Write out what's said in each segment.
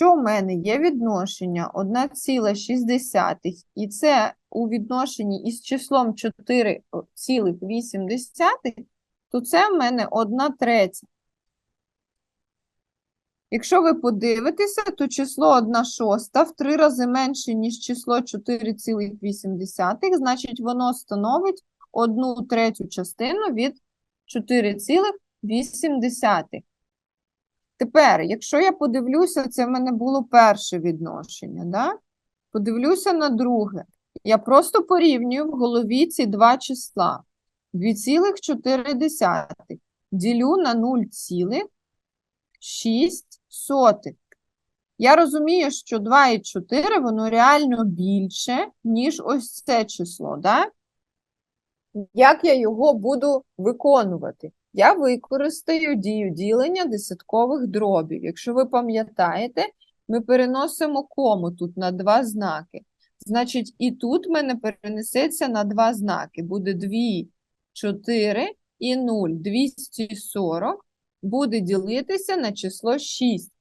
якщо в мене є відношення 1,6, і це у відношенні із числом 4,8, то це в мене 1 третя. Якщо ви подивитеся, то число 1 шоста в три рази менше, ніж число 4,8, значить воно становить 1 третю частину від 4,8. Тепер, якщо я подивлюся, це в мене було перше відношення, да? Подивлюся на друге. Я просто порівнюю в голові ці два числа. 2,4 ділю на 0,6. Я розумію, що 2 і 4, воно реально більше, ніж ось це число, да? Як я його буду виконувати? Я використаю дію ділення десяткових дробів. Якщо ви пам'ятаєте, ми переносимо кому тут на два знаки. Значить, і тут в мене перенесеться на два знаки. Буде 2, 4 і 0. 240 буде ділитися на число 6.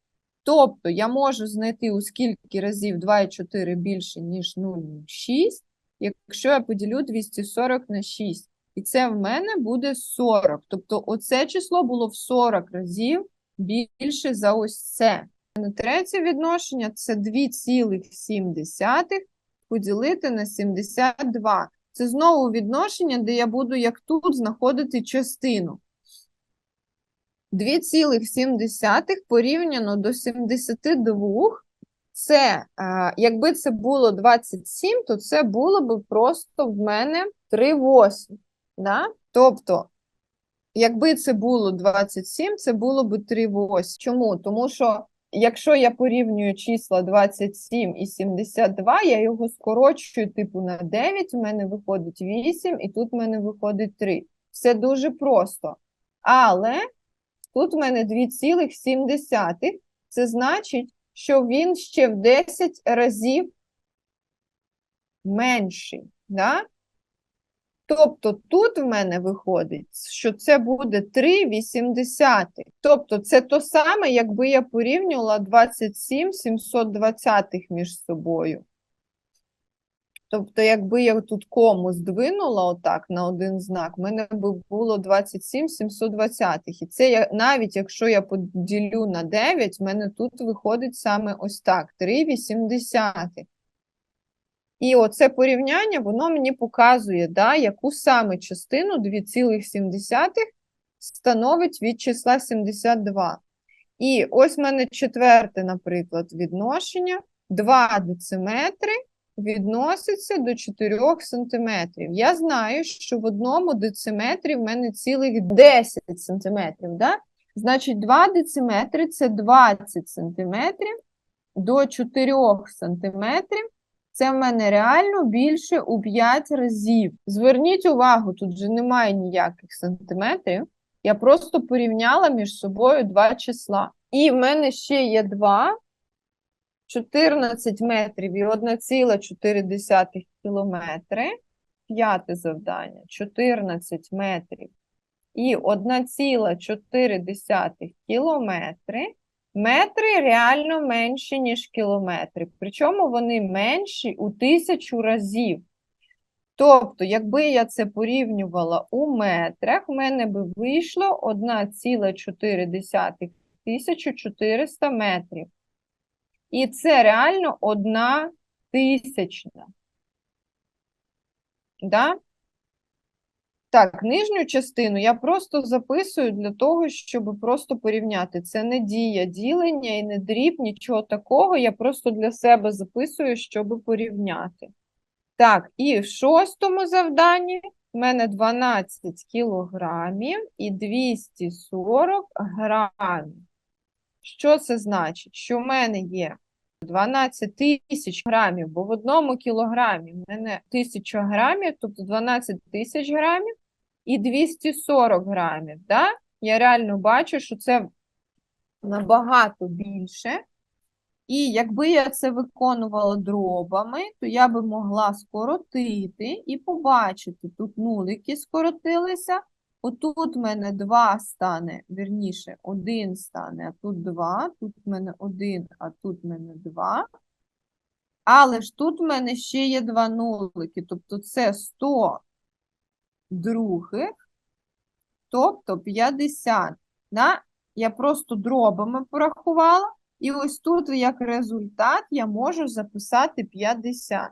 Тобто я можу знайти, у скільки разів 2 і 4 більше, ніж 0,6, якщо я поділю 240 на 6. І це в мене буде 40. Тобто оце число було в 40 разів більше за ось це. Третє відношення це 2,7 поділити на 72. Це знову відношення, де я буду, як тут, знаходити частину. 2,7 порівняно до 72. Це, якби це було 27, то це було б просто в мене 3 восьми. Да? Тобто, якби це було 27, це було б 3 восьми. Чому? Тому що, якщо я порівнюю числа 27 і 72, я його скорочую типу на 9, у мене виходить 8, і тут в мене виходить 3. Все дуже просто. Але тут в мене 2,7. Це значить, що він ще в 10 разів менший. Да? Тобто тут в мене виходить, що це буде 3,80. Тобто це то саме, якби я порівнювала 27 720 між собою. Тобто, якби я тут кому здвинула отак на один знак, в мене би було 27 720. І це я, навіть якщо я поділю на 9, в мене тут виходить саме ось так: 3,80. І оце порівняння, воно мені показує, да, яку саме частину 2,7 становить від числа 72. І ось в мене четверте, наприклад, відношення. 2 дециметри відноситься до 4 сантиметрів. Я знаю, що в одному дециметрі в мене цілих 10 сантиметрів. Да? Значить, 2 дециметри – це 20 сантиметрів до 4 сантиметрів. Це в мене реально більше у 5 разів. Зверніть увагу, тут вже немає ніяких сантиметрів. Я просто порівняла між собою два числа. І в мене ще є 2, 14 метрів і 1,4 кілометри. П'яте завдання. 14 метрів і 1,4 кілометри. Метри реально менші, ніж кілометри. Причому вони менші у тисячу разів. Тобто, якби я це порівнювала у метрах, в мене би вийшло 1,4 1400 метрів. І це реально одна тисячна. Да? Так, нижню частину я просто записую для того, щоб просто порівняти. Це не дія ділення і не дріб, нічого такого. Я просто для себе записую, щоб порівняти. Так, і в шостому завданні в мене 12 кілограмів і 240 грамів. Що це значить? Що в мене є 12 тисяч грамів, бо в одному кілограмі в мене 1000 грамів, тобто 12 тисяч грамів і 240 грамів. Да? Я реально бачу, що це набагато більше. І якби я це виконувала дробами, то я би могла скоротити і побачити, тут нулики скоротилися, Отут в мене 2 стане, вірніше, 1 стане, а тут 2, тут в мене 1, а тут в мене 2. Але ж тут в мене ще є два нулики, тобто це 100 других, тобто 50. Да? Я просто дробами порахувала, і ось тут як результат я можу записати 50.